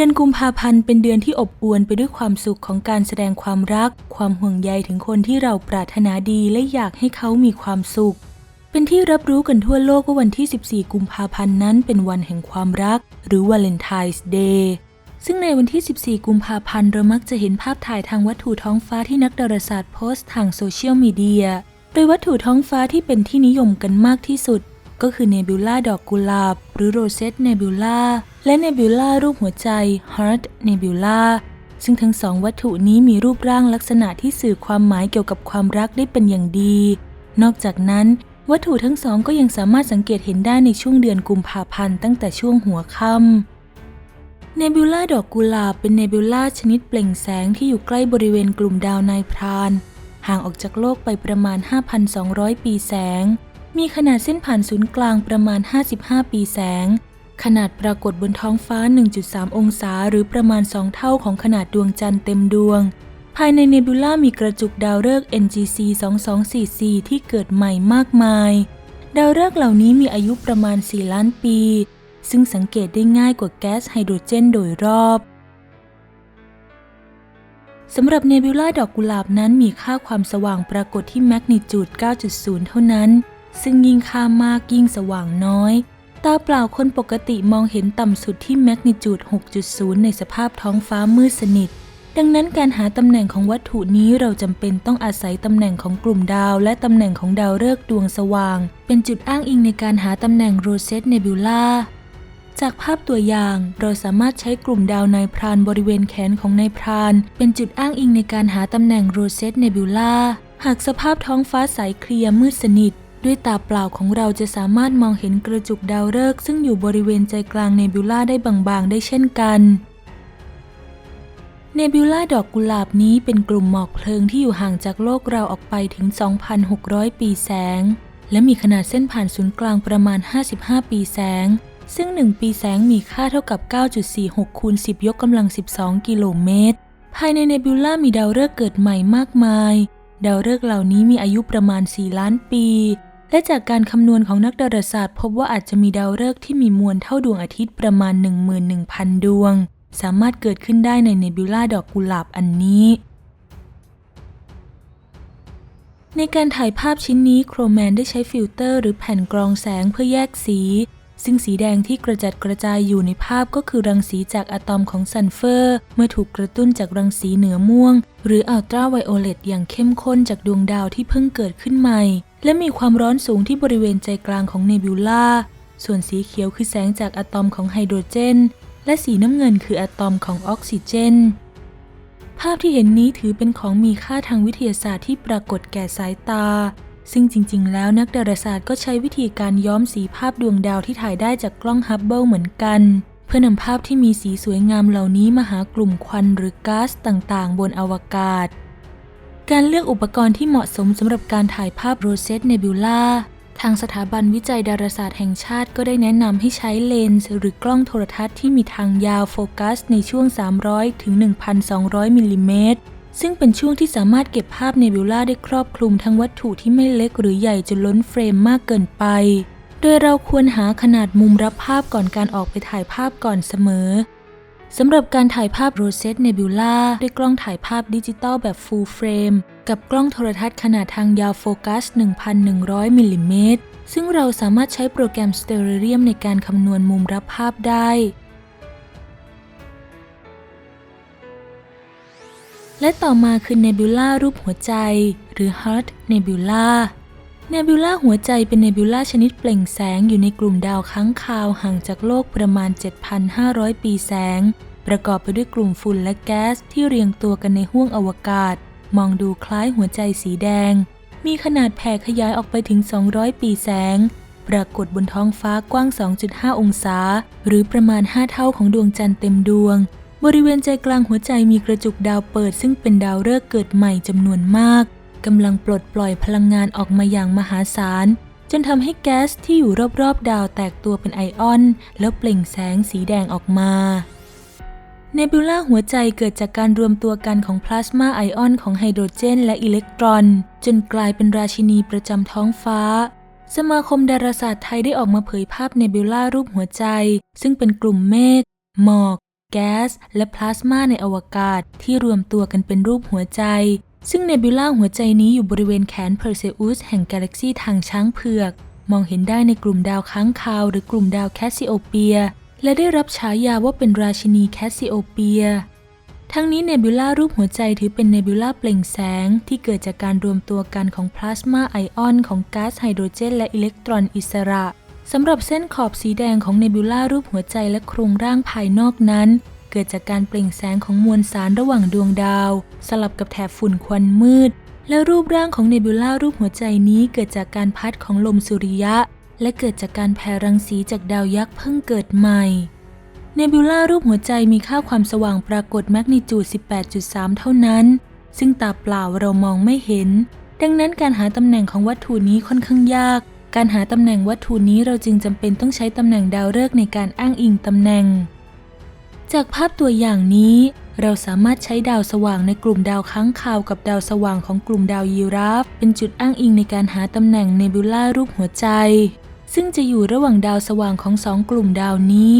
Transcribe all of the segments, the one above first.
เดือนกุมภาพันธ์เป็นเดือนที่อบอวลไปด้วยความสุขของการแสดงความรัก ความห่วงใยถึงคนที่เราปรารถนาดีและอยากให้เขามีความสุข เป็นที่รับรู้กันทั่วโลกว่าวันที่ 14 กุมภาพันธ์นั้นเป็นวันแห่งความรัก หรือวาเลนไทน์เดย์ซึ่งในวันที่ 14 กุมภาพันธ์เรามักจะเห็นภาพถ่ายทางวัตถุท้องฟ้าที่นักดาราศาสตร์โพสต์ทางโซเชียลมีเดีย โดยวัตถุท้องฟ้าที่เป็นที่นิยมกันมากที่สุด ก็คือเนบิวลาดอกกุหลาบ หรือโรเซตเนบิวลา และเนบิวลารูปหัวใจ Heart Nebula ซึ่งทั้งสองวัตถุนี้มีรูปร่างลักษณะที่สื่อความหมายเกี่ยวกับความรักได้เป็นอย่างดี นอกจากนั้น วัตถุทั้งสองก็ยังสามารถสังเกตเห็นได้ในช่วงเดือนกุมภาพันธ์ตั้งแต่ช่วงหัวค่ำเนบิวลาดอกกุหลาบเป็นเนบิวลาชนิดเปล่งแสงที่อยู่ใกล้บริเวณกลุ่มดาวนายพราน ห่างออกจากโลกไปประมาณ 5,200 ปีแสง มีขนาดเส้นผ่านศูนย์กลางประมาณ 55 ปีแสง ขนาดปรากฏบนท้องฟ้า 1.3 องศา หรือประมาณ 2 เท่าของขนาดดวงจันทร์เต็มดวง ภายในเนบิวลามีกระจุกดาวฤกษ์ NGC 2244 ที่เกิดใหม่มากมาย ดาวฤกษ์เหล่านี้มีอายุประมาณ 4 ล้านปี ซึ่งสังเกตได้ง่ายกว่าแก๊สไฮโดรเจนโดยรอบสำหรับเนบิวลาดอกกุหลาบนั้นมีค่าความสว่างปรากฏที่แมกนิจูด 9.0 เท่านั้น ซึ่งยิ่งค่ามากยิ่งสว่างน้อย ตาเปล่าคนปกติมองเห็นต่ำสุดที่แมกนิจูด 6.0 ในสภาพท้องฟ้ามืดสนิท ดังนั้นการหาตำแหน่งของวัตถุนี้เราจำเป็นต้องอาศัยตำแหน่งของกลุ่มดาว และตำแหน่งของดาวฤกษ์ดวงสว่าง เป็นจุดอ้างอิงในการหาตำแหน่งโรเซตเนบิวลาจากภาพตัวอย่างเราสามารถใช้กลุ่มดาวนายพรานบริเวณแขนของนายพราน เป็นจุดอ้างอิงในการหาตำแหน่งโรเซตเนบิวลาหากสภาพท้องฟ้าใสเคลียร์มืดสนิท ด้วยตาเปล่าของเราจะสามารถมองเห็นกระจุกดาวฤกษ์ซึ่งอยู่บริเวณใจกลางเนบิวลาได้บางๆ ได้เช่นกันเนบิวลาดอกกุหลาบนี้เป็นกลุ่มหมอกเพลิงที่อยู่ห่างจากโลกเราออกไปถึง 2,600 ปีแสง และมีขนาดเส้นผ่านศูนย์กลางประมาณ 55 ปีแสง ซึ่ง 1 ปีแสงมีค่าเท่ากับ 9.46 คูณ 10 ยกกำลัง 12 กิโลเมตร ภายในเนบิวลามีดาวฤกษ์เกิดใหม่มากมาย ดาวฤกษ์เหล่านี้มีอายุประมาณ 4 ล้านปี และจากการคำนวณของนักดาราศาสตร์ พบว่าอาจจะมีดาวฤกษ์ที่มีมวลเท่าดวงอาทิตย์ประมาณ 11,000 ดวง สามารถเกิดขึ้นได้ในเนบิวลาดอกกุหลาบอันนี้ ในการถ่ายภาพชิ้นนี้โครแมนได้ใช้ฟิลเตอร์หรือแผ่นกรองแสงเพื่อแยกสี ซึ่งสีแดงที่กระจัดกระจายอยู่ในภาพก็คือรังสีจากอะตอมของซัลเฟอร์ เมื่อถูกกระตุ้นจากรังสีเหนือม่วง หรืออัลตราไวโอเลตอย่างเข้มข้นจากดวงดาวที่เพิ่งเกิดขึ้นใหม่ และมีความร้อนสูงที่บริเวณใจกลางของเนบิวลาส่วนสีเขียวคือแสงจากอะตอมของไฮโดรเจน และสีน้ำเงินคืออะตอมของออกซิเจน ภาพที่เห็นนี้ถือเป็นของมีค่าทางวิทยาศาสตร์ที่ปรากฏแก่สายตา ซึ่งจริง ๆ แล้วนักดาราศาสตร์ก็ใช้วิธีการย้อมสีภาพดวงดาวที่ถ่ายได้จากกล้องฮับเบิลเหมือนกัน เพื่อนำภาพที่มีสีสวยงามเหล่านี้มาหากลุ่มควันหรือก๊าซต่างๆ บนอวกาศ การเลือกอุปกรณ์ที่เหมาะสมสำหรับการถ่ายภาพโรเซตเนบิวลาทางสถาบันวิจัยดาราศาสตร์แห่งชาติก็ได้แนะนำให้ใช้เลนส์หรือกล้องโทรทัศน์ที่มีทางยาวโฟกัสในช่วง 300 ถึง 1,200 มิลลิเมตร ซึ่งเป็นช่วงที่สามารถเก็บภาพเนบิวลาได้ครอบคลุมทั้งวัตถุที่ไม่เล็กหรือใหญ่จนล้นเฟรมมากเกินไป โดยเราควรหาขนาดมุมรับภาพก่อนการออกไปถ่ายภาพก่อนเสมอ สำหรับการถ่ายภาพโรเซตเนบิวลาด้วยกล้องถ่ายภาพดิจิตอลแบบ full frame กับกล้องโทรทัศน์ขนาดทางยาวโฟกัส 1,100 มิลลิเมตร ซึ่งเราสามารถใช้โปรแกรม Stellarium ในการคำนวณมุมรับภาพได้ และต่อมาคือเนบิวลารูปหัวใจ หรือ Heart Nebula เนบิวลาหัวใจเป็นเนบิวลาชนิดเปล่งแสงอยู่ในกลุ่มดาวค้างคาวห่างจากโลกประมาณ 7,500 ปีแสง ประกอบไปด้วยกลุ่มฝุ่นและแก๊สที่เรียงตัวกันในห้วงอวกาศ มองดูคล้ายหัวใจสีแดง มีขนาดแผ่ขยายออกไปถึง 200 ปีแสง ปรากฏบนท้องฟ้ากว้าง 2.5 องศา หรือประมาณ 5 เท่าของดวงจันทร์เต็มดวง บริเวณใจกลางหัวใจมีกระจุกดาวเปิด ซึ่งเป็นดาวฤกษ์เกิดใหม่จำนวนมากกำลังปลดปล่อยพลังงานออกมาอย่างมหาศาลจนทำให้แก๊สที่อยู่รอบๆ ดาวแตกตัวเป็นไอออน แล้วเปล่งแสงสีแดงออกมา เนบิวลาหัวใจเกิดจากการรวมตัวกันของพลาสมาไอออนของไฮโดรเจนและอิเล็กตรอน จนกลายเป็นราชินีประจำท้องฟ้า สมาคมดาราศาสตร์ไทยได้ออกมาเผยภาพเนบิวลารูปหัวใจ ซึ่งเป็นกลุ่มเมฆหมอก แก๊ส และพลาสมาในอวกาศที่รวมตัวกันเป็นรูปหัวใจ ซึ่งเนบิวล่าหัวใจนี้อยู่บริเวณแขนเพอร์เซอุสแห่งกาแล็กซีทางช้างเผือก มองเห็นได้ในกลุ่มดาวค้างคาว หรือกลุ่มดาวแคสซิโอเปีย และได้รับฉายาว่าเป็นราชินีแคสซิโอเปีย ทั้งนี้เนบิวล่ารูปหัวใจถือเป็นเนบิวล่าเปล่งแสง ที่เกิดจากการรวมตัวกันของพลาสมาไอออนของก๊าซไฮโดรเจนและอิเล็กตรอนอิสระสำหรับเส้นขอบสีแดงของเนบิวล่ารูปหัวใจและโครงร่างภายนอกนั้น เกิดจากการเปล่งแสงของมวลสารระหว่างดวงดาว สลับกับแถบฝุ่นควันมืด และรูปร่างของเนบิวล่ารูปหัวใจนี้เกิดจากการพัดของลมสุริยะ และเกิดจากการแผ่รังสีจากดาวยักษ์เพิ่งเกิดใหม่ เนบิวล่ารูปหัวใจมีค่าความสว่างปรากฏแมกนิจูด 18.3 เท่านั้น ซึ่งตาเปล่าเรามองไม่เห็น ดังนั้นการหาตำแหน่งของวัตถุนี้ค่อนข้างยาก การหาตำแหน่งวัตถุนี้เราจึงจำเป็นต้องใช้ตำแหน่งดาวฤกษ์ในการอ้างอิงตำแหน่ง จากภาพตัวอย่างนี้ เราสามารถใช้ดาวสว่างในกลุ่มดาวค้างคาวกับดาวสว่างของกลุ่มดาวยีราฟเป็นจุดอ้างอิงในการหาตำแหน่งเนบิวล่ารูปหัวใจ ซึ่งจะอยู่ระหว่างดาวสว่างของสองกลุ่มดาวนี้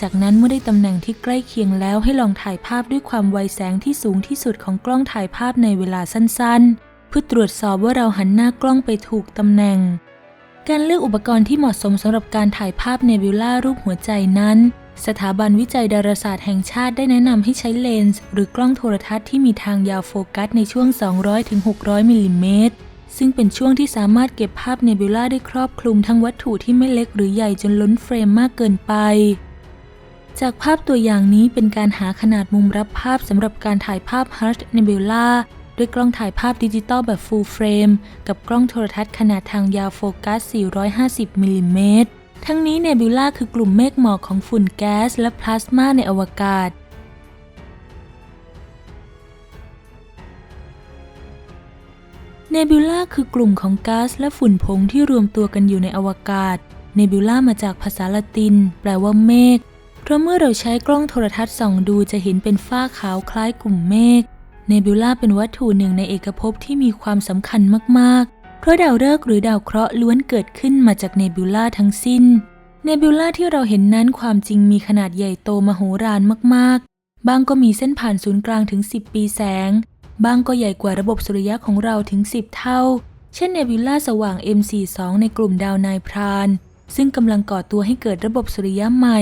จากนั้นเมื่อได้ตำแหน่งที่ใกล้เคียงแล้วให้ลองถ่ายภาพด้วยความไวแสงที่สูงที่สุดของกล้องถ่ายภาพในเวลาสั้นๆ เพื่อตรวจสอบว่าเราหันหน้ากล้องไปถูกตำแหน่ง การเลือกอุปกรณ์ที่เหมาะสมสำหรับการถ่ายภาพเนบิวล่ารูปหัวใจนั้นสถาบันวิจัยดาราศาสตร์แห่งชาติได้แนะนำให้ใช้เลนส์ หรือกล้องโทรทัศน์ที่มีทางยาวโฟกัสในช่วง 200-600 มิลลิเมตร ซึ่งเป็นช่วงที่สามารถเก็บภาพเนบิวล่าได้ครอบคลุมทั้งวัตถุที่ไม่เล็กหรือใหญ่จนล้นเฟรมมากเกินไป จากภาพตัวอย่างนี้เป็นการหาขนาดมุมรับภาพสำหรับการถ่ายภาพ Hart Nebula ด้วยกล้องถ่ายภาพดิจิตอลแบบ Full Frame กับกล้องโทรทัศน์ขนาดทางยาวโฟกัส 450 มิลลิเมตร ทั้งนี้เนบิวล่าคือกลุ่มเมฆหมอกของฝุ่นแก๊สและพลาสมาในอวกาศ เนบิวล่าคือกลุ่มของก๊าซและฝุ่นผงที่รวมตัวกันอยู่ในอวกาศ เนบิวล่ามาจากภาษาละติน แปลว่าเมฆ เพราะเมื่อเราใช้กล้องโทรทัศน์ส่องดูจะเห็นเป็นฝ้าขาวคล้ายกลุ่มเมฆ เนบิวล่าเป็นวัตถุหนึ่งในเอกภพที่มีความสำคัญมากๆ เพราะดาวฤกษ์หรือดาวเคราะห์ล้วนเกิดขึ้นมาจากเนบิวล่าทั้งสิ้น เนบิวล่าที่เราเห็นนั้นความจริงมีขนาดใหญ่โตมโหฬารมากๆ บางก็มีเส้นผ่านศูนย์กลางถึง 10 ปีแสง บางก็ใหญ่กว่าระบบสุริยะของเราถึง 10 เท่า เช่นเนบิวล่าสว่าง M42 ในกลุ่มดาวนายพราน ซึ่งกำลังก่อตัวให้เกิดระบบสุริยะใหม่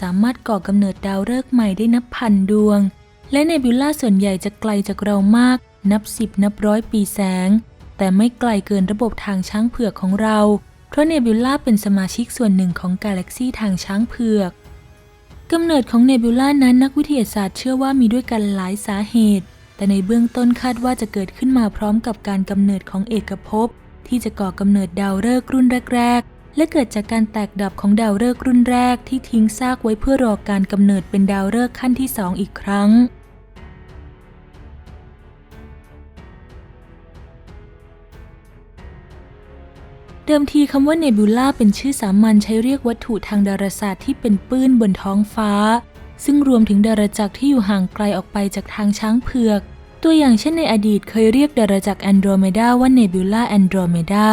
สามารถก่อกำเนิดดาวฤกษ์ใหม่ได้นับพันดวง และเนบิวล่าส่วนใหญ่จะไกลจากเรามาก นับสิบนับร้อยปีแสง แต่ไม่ไกลเกินระบบทางช้างเผือกของเรา เพราะเนบิวล่าเป็นสมาชิกส่วนหนึ่งของกาแล็กซีทางช้างเผือกกำเนิดของเนบิวล่านั้นนักวิทยาศาสตร์เชื่อว่ามีด้วยกันหลายสาเหตุ แต่ในเบื้องต้นคาดว่าจะเกิดขึ้นมาพร้อมกับการกำเนิดของเอกภพที่จะก่อกำเนิดดาวฤกษ์รุ่นแรก ๆ และเกิดจากการแตกดับของดาวฤกษ์รุ่นแรกที่ทิ้งซากไว้เพื่อรอการกำเนิดเป็นดาวฤกษ์ขั้นที่สองอีกครั้งเดิมทีคำว่าเนบิวล่าเป็นชื่อสามัญใช้เรียกวัตถุทางดาราศาสตร์ที่เป็นปื้นบนท้องฟ้า ซึ่งรวมถึงดาราจักรที่อยู่ห่างไกลออกไปจากทางช้างเผือก ตัวอย่างเช่นในอดีตเคยเรียกดาราจักรแอนโดรเมดาว่าเนบิวลาแอนโดรเมดา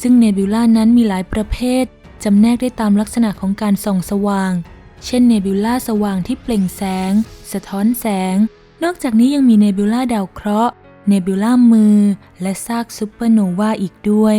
ซึ่งเนบิวลานั้นมีหลายประเภท จำแนกได้ตามลักษณะของการส่องสว่าง เช่นเนบิวลาสว่างที่เปล่งแสง สะท้อนแสง นอกจากนี้ยังมีเนบิวลาดาวเคราะห์ เนบิวลามือ และซากซูเปอร์โนวาอีกด้วย